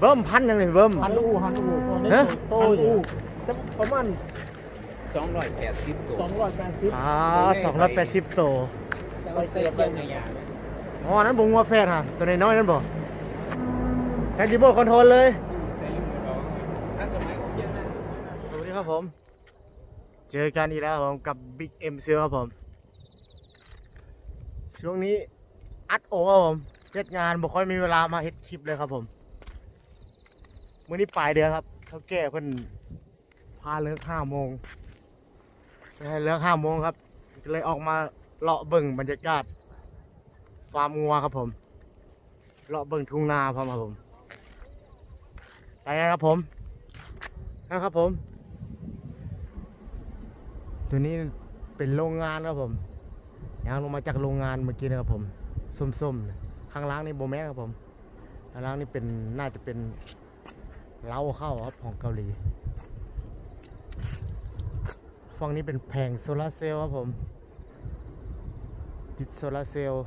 เบิ่มพันยังเลยเบิ่ม พันอูพันอูตัวนี้ฮะ โตอยู่จะประมาณสองร้อยแปดสิบตัวสองร้อยแปดสิบอ่าสองร้อยแปดสิบตัวแต่ว่าเสียเยอะในยาไหมอ๋อนั้นบุงวัวแฟนฮะตัวน้อยๆนั่นบ่ใช้รีโมทคอนโทรลเลย ใส่ลูกน้องท่านสมัยผมเยอะนะ สวัสดีครับผม เจอกันอีกแล้วครับผมกับ Big M s e a l ครับผม ช่วงนี้อัดโอครับผมเฮ็ดงานบ่ค่อยมีเวลามาเฮ็ดคลิปเลยครับผม มื้อนี้ปลายเดือนครับเขาแก้เพิ่นพาเลิกห้าโมงให้เลิกห้าโมงครับ เลยออกมาเลาะเบิ่งบรรยากาศฟาร์มงัวครับผมเลาะเบิ่งทุ่งนาพร้อมครับผมไปกันครับผมนะครับผม ตัวนี้เป็นโรงงานครับผมยางลงมาจากโรงงานเมื่อกี้นะครับผมส้มๆข้างล่างนี่โบแมนครับผมข้างล่างนี่เป็นน่าจะเป็น เล้าเข้าครับของเกาหลีฝั่งนี้เป็นแผงโซลาร์เซลล์ครับผม ติดโซลาร์เซลล์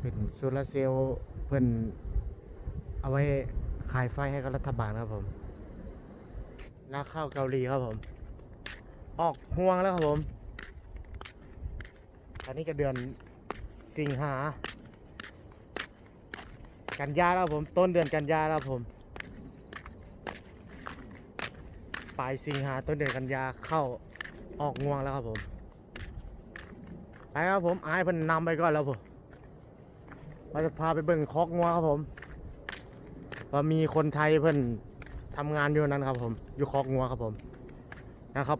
เป็นโซลาร์เซลล์เพิ่นเอาไว้ขายไฟให้กับรัฐบาลครับผมนาข้าวเกาหลีครับผม ออกห่วงแล้วครับผม ตอนนี้ก็เดือนสิงหา กันยาแล้วผมต้นเดือนกันยาแล้วผมปลายสิงหาต้นเดือนกันยาเข้าออกงวงแล้วครับผมไปครับผมไอายเพิ่นนำไปก่อนแล้วผมเราจะพาไปเบิ่งคอกงัวครับผมว่ามีคนไทยเพิ่นทำงานอยู่นั้นครับผม อยู่คอกงัวครับผมนะครับ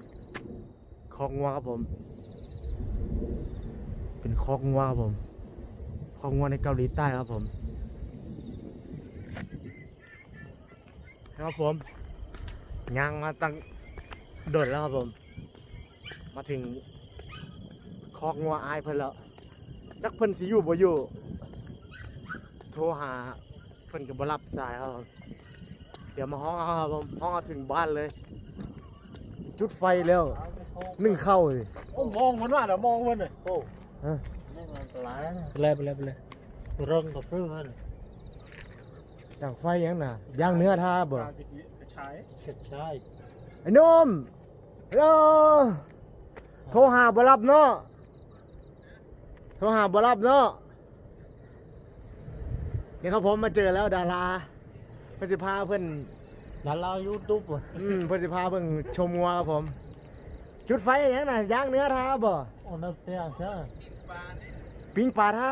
คอกงัวครับผม เป็นคอกงัวครับผม คอกงัวในเกาหลีใต้ครับผม นะครับผมย่างมาตั้งโดดแล้วครับผม มาถึงคอกงัวอายเพิ่นแล้วจักเพิ่นสิอยู่บ่อยู่ โทรหาเพิ่นก็บ่รับสายครับผมเดี๋ยวมาห้องเอาครับผมห้องเอาถึงบ้านเลย จุดไฟแล้วนึ่งข้าวเลยโอ้มองมันว่าเดี๋ยวมองมันเลยโอ้เออไม่มันปลายนะไปเลยไปเลยไปเลยเริ่มกับเพื่อน ย่างไฟยังน่ะย่างเนื้อท่าบ่กระชายกระชายไอ้หนุ่มฮัลโหลโทรหาบ่รับเนาะโทรหาบ่รับเนาะนี่ครับผมมาเจอแล้วดาราเพิ่นสิพาเพิ่นนั่นเรายูทูบอะอืมเพิ่นสิพาเพิ่นชมงัวครับผม จุดไฟยังน่ะย่างเนื้อท่าบ่โอ้นักเตะใช่ปิ้งปลาท่า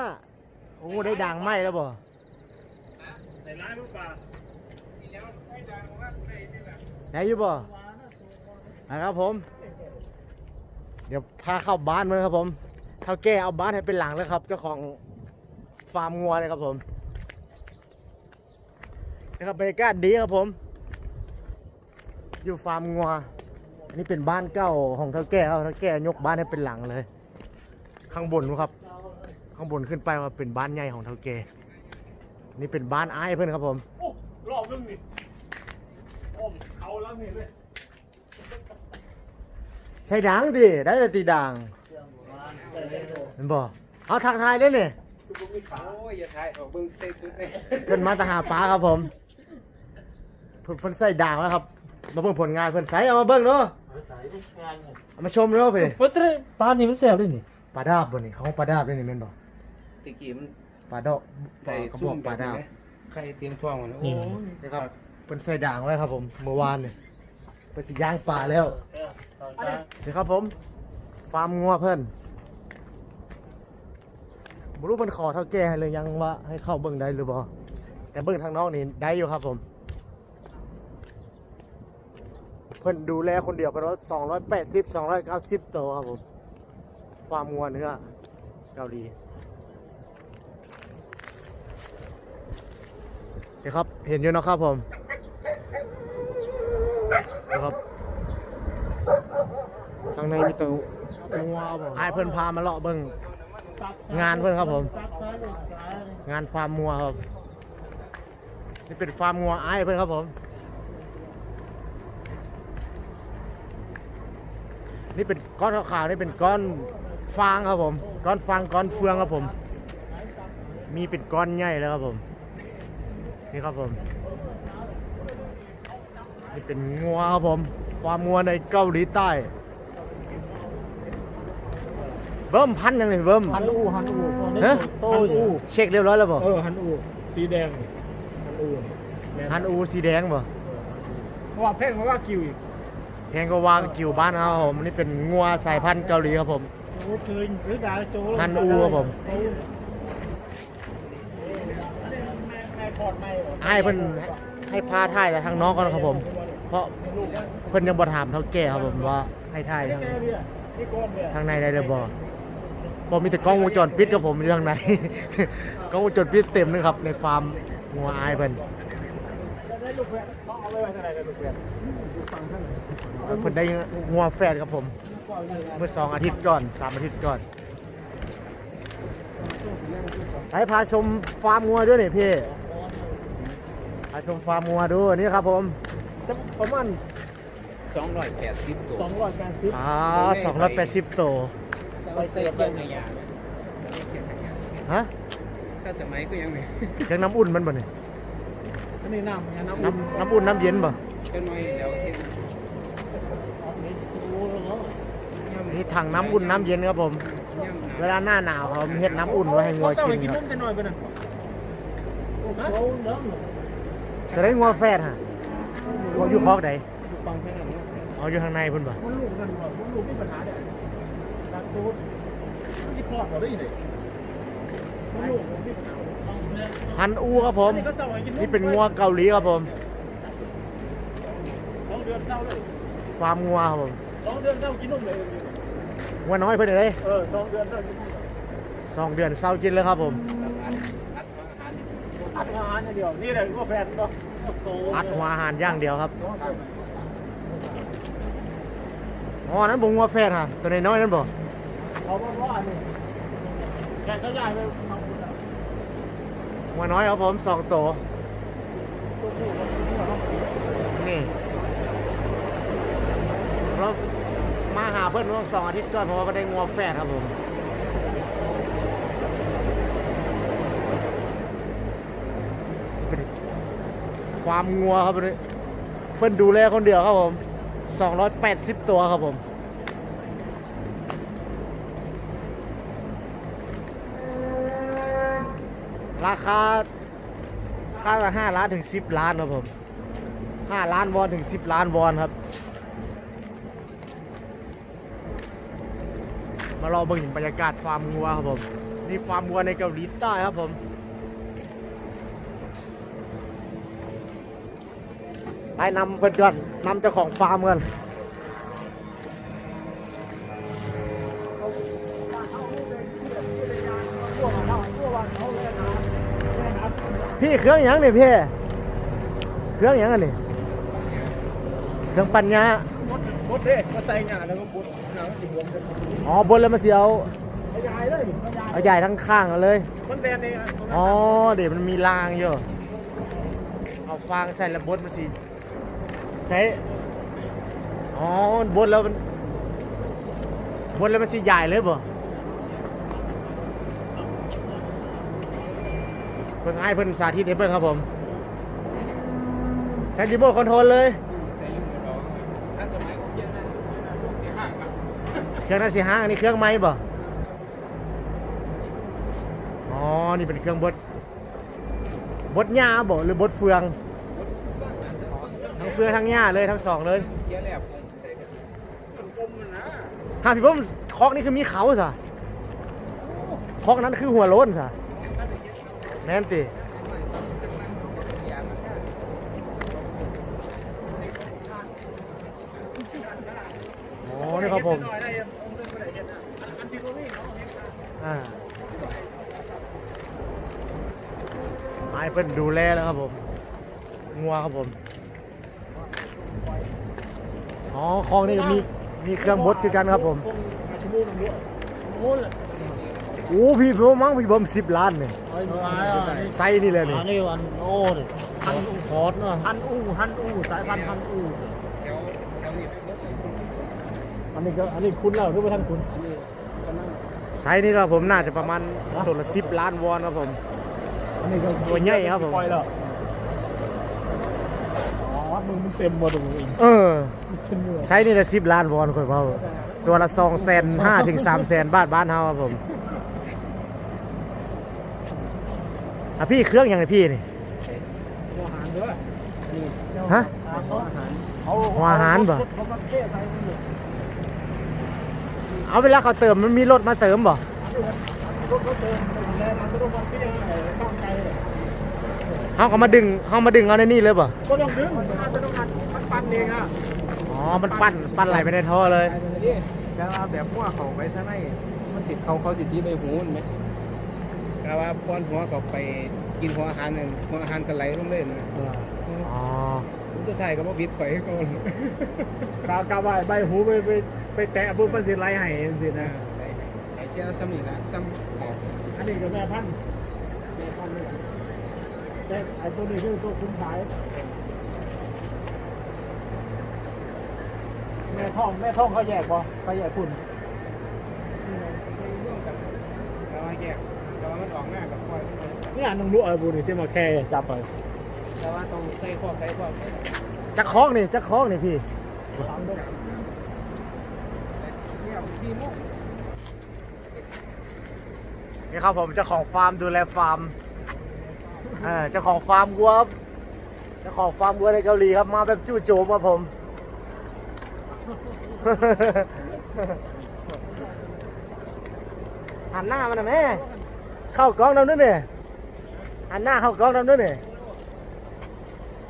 โอ้ได้ด่างไหมแล้วบ่ ใส่ร้ายลูกปลาได้อยู่บ่นะครับผม เดี๋ยวพาเข้าบ้านเลยครับผมเท่าแก่เอาบ้านให้เป็นหลังเลยครับ เจ้าของฟาร์มงัวเลยครับผมนะครับบรรยากาศดีครับผม อยู่ฟาร์มงัวอันนี่เป็นบ้านเก่าของเท่าแก่เท่าแก่ยกบ้านให้เป็นหลังเลย ข้างบนนู้นครับ ข้างบนขึ้นไปว่าเป็นบ้านใหญ่ของเท่าแก่ นี่เป็นบ้านอ้ายเพื่อนครับผม โอ้รอบนึงนี่โอ้เขาแล้วนี่เลยใส่ดังดิได้แต่ตีดังเห็นบ่เอาทักทายด้วยนี่โอ้ยอย่าถ่ายออกเบิ่งเต้นสุดเลยเพิ่นมาตาหาปลาครับผมเพิ่นเพิ่นใส่ด่างแล้วครับ มาเบิ่งผลงานเพิ่นใส่เอามาเบิ่งเนาะใส่ทุกงานเลยเอามาชมเนาะเพิ่นเพิ่นปลานี่มันแซ่บด้วยนี่ปลาดาบบ่นี่เขาปลาดาบด้วยนี่แม่นบ่ตะกี้มัน ปลาดอกปลาใส่กระบซุ่อมกแบปลาบดานี้บนะใครเตรียมท้องมันโอ้ยนะครับเพิ่นใส่ด่างไว้ครับผมเมื่อวานนี่เพิ่นสิย่างปลาแล้วนี่ครับผม ฟาร์มงัวเพิ่นบ่รู้เพิ่นขอเท่าแก่ให้เลยยังว่าให้เข้าเบิ่งได้หรือบ่แต่เบิ่งทางนอกนี่ได้อยู่ครับผม เพิ่นดูแลคนเดียวเพิ่นว่า280 290ตัวครับผม ฟาร์มงัวเนื้อเกาหลี นี่ครับ เห็นอยู่เนาะครับผมนะครับข้างในมีตัวงัวครับผมไอ้ายเพิ่นพามาเลาะเบิ่งงานเพิ่นครับผม งานฟาร์มงัวครับ นี่เป็นฟาร์มงัวไอ้ายเพิ่นครับผม นี่เป็นก้อนขาวๆนี่เป็นก้อนฟางครับผม ก้อนฟางก้อนเฟืองครับผม มีเป็นก้อนใหญ่แล้วครับผม นี่ครับผม นี่เป็นงัวครับผม ความงัวในเกาหลีใต้ เบิ้มพันยังไงเบิ้มฮันอูฮันอูฮะ โตอยู่เช็คเรียบร้อยแล้วบ่เออฮันอูสีแดงนี่ฮันอูนี่แม่นฮันอูสีแดงบ่เพราะว่าแพงเพราะว่ากิวอีกแพงก็วางกิวบ้านเอาครับผมนี่เป็นงัวสายพันธุ์เกาหลีครับผม โอ้เคยหรือดาวโจฮันอูครับผมแม่คอดไม่ ให้เพิ่นให้พาถ่ายแต่ทางน้องก่อนครับผม เพราะเพิ่นยังบ่ถามเท่าแก่ครับผมว่าให้ถ่ายทางนี่ก้อนเนี่ยทางในได้หรือบ่บ่มีแต่กล้องวงจรปิดกับผมอยู่ทางในกล้องวงจรปิดเต็มเลยครับ ในฟาร์มงัวอายเพิ่นจะได้ลูกแพะต้องเอาไว้ไว้ที่ไหนกันลูกแพะอยู่ฝั่งข้างไหนเพิ่นได้งัวแฝดครับผม เมื่อสองอาทิตย์ก่อนสามอาทิตย์ก่อนไปพาชมฟาร์มงัวด้วยนี่พี่ พาชมฟาร์มงัวดูนี่ครับผมประมาณสองร้อยแปดสิบตัวสองร้อยแปดสิบอ่าสองร้อยแปดสิบโตวไปใส่เครื่องในยาฮะถ้าสมัยก็ยังไม่เครื่องน้ำอุ่นมันบ่เนี่ยอันนี้น้ำน้ำน้ำน้ำอุ่นน้ำเย็นบ่ก็น้อยเดี๋ยวที่นี่ถังน้ำอุ่นน้ำเย็นครับผม ย่ำเวลาหน้าหนาวเขามีเฮ็ดน้ำอุ่นไว้ให้งัวเขาเศร้ากิให้นกินคนรับมจะหน่อยไปนั่นฮะ จะได้งัวแฝดฮะเขาอยู่คอกใดฟังแค่นั้นเอาอยู่ข้างในพุ่นบ่มันลูกนั่นว่ามันลูกมีปัญหาเด้ดักตูดมันสิคลอดบ่ได้ยังไงมันลูกมันมีปัญหาฮันอูครับผมอันนี้ก็เศร้าให้กินนี่เป็นงัวเกาหลีครับผมสองเดือนเศร้าเลยฟาร์มงัวครับผมสองเดือนเศร้ากินนมเลยงัวน้อยเพิ่นเลยเออสองเดือนเศร้ากินนมสองเดือนเศร้ากินแล้วครับผม อัดอาหารอย่างเดียวนี่แหละก็แฟนก็โตอัดหัวอาหารอย่างเดียวครับอ๋อนั้นบ่งัวแฝดฮะตัวน้อยๆนั่นบ่เขาบอกว่าอันนี้แกก็ย้ายไปทำบุญแล้วงัวน้อยครับผมสองตัวตัวผู้กับตัวเมียเขานี่เรามาหาเพื่อนเมื่อสองอาทิตย์ก่อนเพราะว่าก็ได้งัวแฝดครับผม ความงัวครับวันนี้เพื่อนดูแลคนเดียวครับผม280ตัวครับผมราคาค่าละห้าล้านถึงสิบล้านครับผมห้าล้านวอนถึงสิบล้านวอนครับ มารอเบิ่งบรรยากาศฟาร์มงัวครับผม นี่ฟาร์มงัวในเกาหลีใต้ครับผม ไปนำเพื่อนก่อนนำเจ้าของฟาร์มกันตัวของเขาตัววันเขาเลยนะแม่นับพี่เครื่องหยังนี่พี่ เครื่องหยังอันนี้เครื่องปัญญาบดบดเด้มาใส่หน้าแล้วก็บดหนังสิบวมจะอ๋อบนแล้วมาเสียวขยายเลยขยายเอาใหญ่ทั้งข้างเอาเลยมันแบนเองอ๋อเดี๋ยวมันมีรางอยู่เอาฟางใส่แล้วบดมันสิ ใส่อ๋อมันบดแล้วมันบดแล้วมันสิใหญ่เลยบ่เพิ่งให้เพิ่นสาธิตให้เพิ่นครับผมใส่รีโมทคอนโทรลเลยเครื่องนั้นสิห้างอันนี้เครื่องไม้บ่อ๋อ นี่เป็นเครื่องบดบดหญ้าบ่หรือบดเฟือง ฟือทั้งหญ้าเลยทั้งสองเลยเยอะแล้วหาพี่ผมคอกนี่คือมีเขาสะคอกนั้นคือหัวโล้นสะแม่นติอ๋อนี่ครับผมหน่อยได้ยังองค์เรื่องอะไรเห็นนะอันที่เขาวิ่งเขาเห็นนะอ่าไม้เพิ่นดูแลแล้วครับผมงัวครับผม อ๋อคลองนี่ก็มีมีเครื่องบดคือกันครับผมชั่วโมงนึงด้วยโอ้ยโอ้พี่ผมมั้งพี่ผมสิบล้านเนี่ยไอ้ไม้อะไซส์นี่เลยนี่อันนี้อันโอ้ยฮันอูฮอตเนาะฮันอูฮันอูสายพันธุ์ฮันอูแถวแถวนี้เป็นรถเลยอันนี้ก็อันนี้คุณแล้วหรือว่าท่านคุณไซส์นี่ครับผมน่าจะประมาณตัวละสิบล้านวอนครับผม อันนี้ก็ตัวใหญ่ครับผมปล่อยแล้ว ปั๊บมึงมันเต็มหมดเลยเออขึ้นเมื่อไซส์นี่ละสิบล้านวอนค่อยเบาตัวละสองแสนห้าถึงสามแสนบาทบ้านเฮาครับผมอะพี่เครื่องยังไงพี่นี่หัวอาหารด้วยนี่ฮะหัวอาหารหัวอาหารบ่เขามาเทใส่มันอยู่เอาเวลาเขาเติมมันมีรถมาเติมบ่รถเขาเติมแรงมันก็ต้องมาเที่ยวไอ้ข้างไกล เลยเขาก็มาดึงเขามาดึงเอาในนี่เลยบ่ก็ต้องดึงมันจะต้องมันมันปั่นเองอะอ๋อมันปั้นปั้นไหลไปในท่อเลยแต่ว่าแบบหัวเขาไปซะในมันติดเขาเขาติดที่ในหูมันไหมแต่ว่าป้อนหัวเขาไปกินหัวอาหารนั่นหัวอาหารก็ไหลลงเล่นนะอ๋อผมจะถ่ายกับว่าบิดไปให้เขากาวกาวใบใบหูไปไปไปแตะปุ๊บมันสิไหลให้สินะนะไหลไหลเจ้าซ้ำนี่ละซ้ำออกอันนี้ก็แม่พันธุ์แม่พันธุ์นี่ แต่ไอ้ตัวนี้คือตัวคุ้มขายแม่ท่องแม่ท่องเขาแยกบ่เขาแยกคุณแต่ว่าแยกแต่ว่ามันออกหน้ากับปล่อยนี่อันนึงรู้ไอ้บุญที่มาแค่จับไปแต่ว่าต้องใส่พวกใส่พวกจักคล้องนี่จักคล้องนี่พี่สามเดือนเนี่ยสี่โมงนี่ครับผมเจ้าของฟาร์มดูแลฟาร์มเออเจ้าของฟาร์มวัวครับเจ้าของฟาร์มวัวในเกาหลีครับมาแบบจู่โจมครับผม หันหน้ามาหน่อยแม่ เข้ากล้องน้ำด้วยเนี่ยหันหน้าเข้ากล้องน้ำด้วยเนี่ย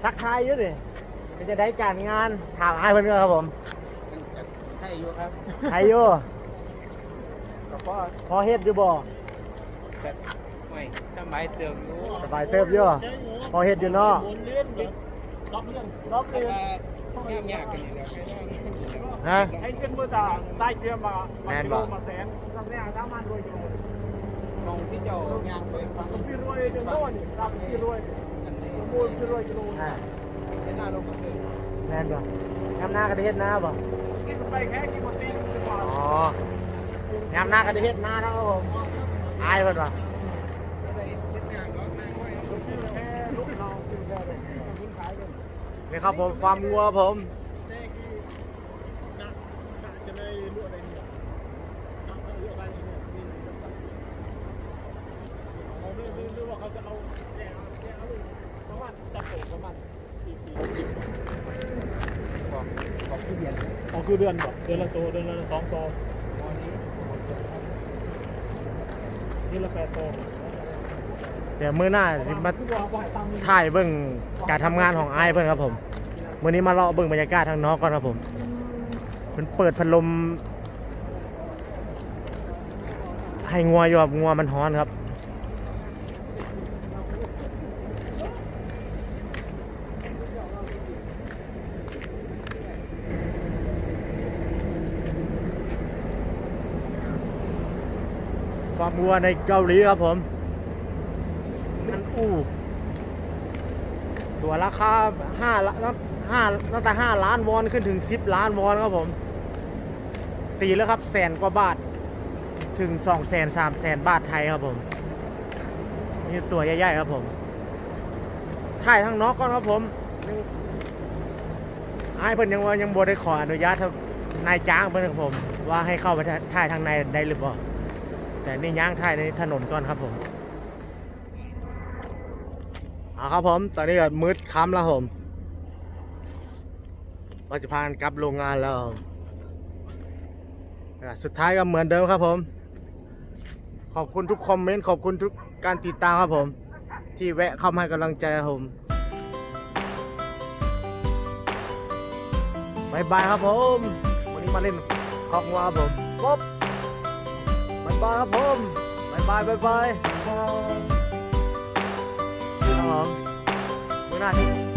ทักทายเยอะดิเป็นจะได้การงานถามไอ้ายเพื่อนครับผมใช่อยู่ครับไทยโยก็พอพอเฮ็ดอยู่บ่แบบ ไม่สบายเติมอยู่สบายเติบอยู่พอเฮ็ดอยู่เนาะบนเลื่อนแบบล็อกเลื่อนล็อกแต่เลื่อนว่าย่ำยากกันอยู่แล้วแค่นั้นฮะให้ขึ้นมือตาใต้เกียร์มาแม่มานกิบ่โลมาแสนทำเนี่ยสามารถรวยกิโลมองที่เจ้ายางไปฟังพี่รวยจะโน่นนี่รับพี่รวยอันนี้โมยพี่รวยกิโลอ่าแค่หน้าลงก็คือแม่นบ่ยามหน้าก็ได้เฮ็ดหน้าบ่กินไปแค่กินหมดตีสิบบาทอ๋อยามหน้าก็ได้เฮ็ดหน้าแล้วครับผมอายเพิ่นว่ะ ได้เช็ดงานก็นั่งไว้ แค่ลูกเรากิ นี่ครับผมฟาร์มวัวผมแค่กี่นักจะได้รู้อะไรเนี่ยนักรู้อะไรเนี่ยนี่เราเรื่องเรื่องว่าเขาจะเอาแกเอาแกเอาประมาณจับโตประมาณเรียนอ๋อคือเดือนแบบเดือนละตัวเดือนละสองตัวนี่ละแปดตัว เดี๋ยวมื้อหน้าสิมาถ่ายเบิ่งการทำงานของไอายเพิ่นครับผมมื้อนี้มาเลาะเบิ่งบรรยากาศทางนอกก่อนครับผมเพิ่นเปิดพัดลม ให้งัวอยู่ครับงัวมันร้อนครับฟาร์มวัวในเกาหลีครับผม อู้ตัวราคาห้าละห้าตั้งแต่ห้าล้านวอนขึ้นถึงสิบล้านวอนครับผม ตีแล้วครับแสนกว่าบาท ถึงสองแสนสามแสนบาทไทยครับผม นี่ตัวใหญ่ๆครับผมถ่ายทางนอกก่อนครับผมไอ้เพิ่นยังว่ายังบ่ได้ขออนุญาตนายจ้างเพิ่นครับผม ว่าให้เข้าไปถ่ายทางในได้หรือเปล่าแต่นี่ย่างถ่ายในถนนก่อนครับผม เอาครับผม ตอนนี้ก็มืดค่ำแล้วผมว่าจะพานกลับโรงงานแล้วครับอะสุดท้ายก็เหมือนเดิมครับผม ขอบคุณทุกคอมเมนต์ ขอบคุณทุกการติดตามครับผม ที่แวะเข้ามาให้กำลังใจครับผมบายบายครับผม วันนี้มาเล่นคอกงัวครับผมป๊บบายบายครับผมบายบายบายบาย ผมมื่อหน้าที่